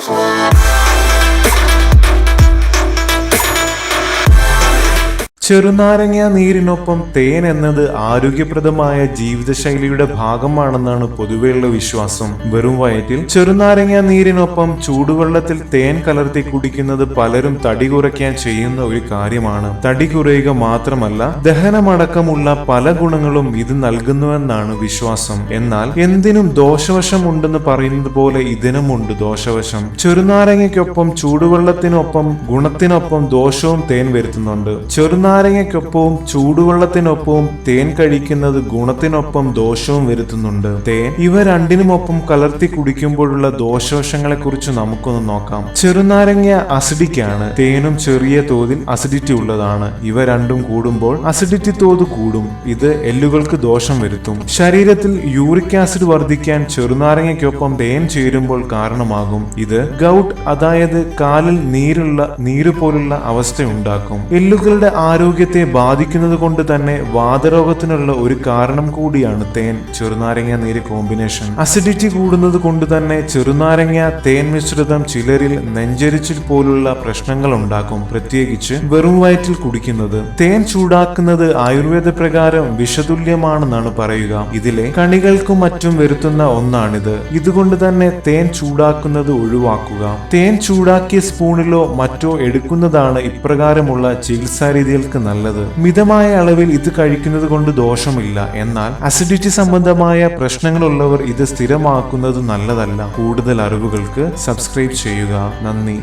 forever. ചെറുനാരങ്ങ നീരിനൊപ്പം തേൻ എന്നത് ആരോഗ്യപ്രദമായ ജീവിതശൈലിയുടെ ഭാഗമാണെന്നാണ് പൊതുവെയുള്ള വിശ്വാസം. വെറും വയറ്റിൽ ചെറുനാരങ്ങ നീരിനൊപ്പം ചൂടുവെള്ളത്തിൽ തേൻ കലർത്തി കുടിക്കുന്നത് പലരും തടി കുറയ്ക്കാൻ ചെയ്യുന്ന ഒരു കാര്യമാണ്. തടി കുറയുക മാത്രമല്ല ദഹനമടക്കമുള്ള പല ഗുണങ്ങളും ഇത് നൽകുന്നുവെന്നാണ് വിശ്വാസം. എന്നാൽ എന്തിനും ദോഷവശം ഉണ്ടെന്ന് പറയുന്നത് പോലെ ഇതിനുമുണ്ട് ദോഷവശം. ചെറുനാരങ്ങയ്ക്കൊപ്പം ചൂടുവെള്ളത്തിനൊപ്പം ഗുണത്തിനൊപ്പം ദോഷവും തേൻ വരുത്തുന്നുണ്ട്. ചെറുനാരങ്ങയ്ക്കൊപ്പവും ചൂടുവെള്ളത്തിനൊപ്പവും തേൻ കഴിക്കുന്നത് ഗുണത്തിനൊപ്പം ദോഷവും വരുത്തുന്നുണ്ട്. തേൻ ഇവ രണ്ടിനുമൊപ്പം കലർത്തി കുടിക്കുമ്പോഴുള്ള ദോഷവശങ്ങളെ കുറിച്ച് നമുക്കൊന്ന് നോക്കാം. ചെറുനാരങ്ങ അസിഡിക് ആണ് തേനും ചെറിയ തോതിൽ അസിഡിറ്റി ഉള്ളതാണ്. ഇവ രണ്ടും കൂടുമ്പോൾ അസിഡിറ്റി തോത് കൂടും. ഇത് എല്ലുകൾക്ക് ദോഷം വരുത്തും. ശരീരത്തിൽ യൂറിക് ആസിഡ് വർദ്ധിക്കാൻ ചെറുനാരങ്ങയ്ക്കൊപ്പം തേൻ ചേരുമ്പോൾ കാരണമാകും. ഇത് ഗൗട്ട് അതായത് കാലിൽ നീരുള്ള നീര് പോലുള്ള അവസ്ഥ ഉണ്ടാക്കും എല്ലുകളുടെ ആരോഗ്യത്തെ ബാധിക്കുന്നത് കൊണ്ട് തന്നെ വാതരോഗത്തിനുള്ള ഒരു കാരണം കൂടിയാണ് തേൻ. ചെറുനാരങ്ങ നീര് കോമ്പിനേഷൻ. അസിഡിറ്റി കൂടുന്നത് കൊണ്ട് തന്നെ ചെറുനാരങ്ങ തേൻ മിശ്രിതം ചിലരിൽ നെഞ്ചരിച്ചിൽ പോലുള്ള പ്രശ്നങ്ങൾ ഉണ്ടാക്കും. പ്രത്യേകിച്ച് വെറും വയറ്റിൽ കുടിക്കുന്നത്. തേൻ ചൂടാക്കുന്നത് ആയുർവേദ പ്രകാരം വിഷതുല്യമാണെന്നാണ് പറയുക. ഇതിലെ കണികൾക്കും മറ്റും വരുത്തുന്ന ഒന്നാണിത്. ഇതുകൊണ്ട് തന്നെ തേൻ ചൂടാക്കുന്നത് ഒഴിവാക്കുക. തേൻ ചൂടാക്കിയ സ്പൂണിലോ മറ്റോ എടുക്കുന്നതാണ് ഇപ്രകാരമുള്ള ചികിത്സാ രീതികൾക്ക് നല്ലത്. മിതമായ അളവിൽ ഇത് കഴിക്കുന്നത് കൊണ്ട് ദോഷമില്ല. എന്നാൽ അസിഡിറ്റി സംബന്ധമായ പ്രശ്നങ്ങളുള്ളവർ ഇത് സ്ഥിരമാക്കുന്നത് നല്ലതല്ല. കൂടുതൽ അറിവുകൾക്ക് സബ്സ്ക്രൈബ് ചെയ്യുക. നന്ദി.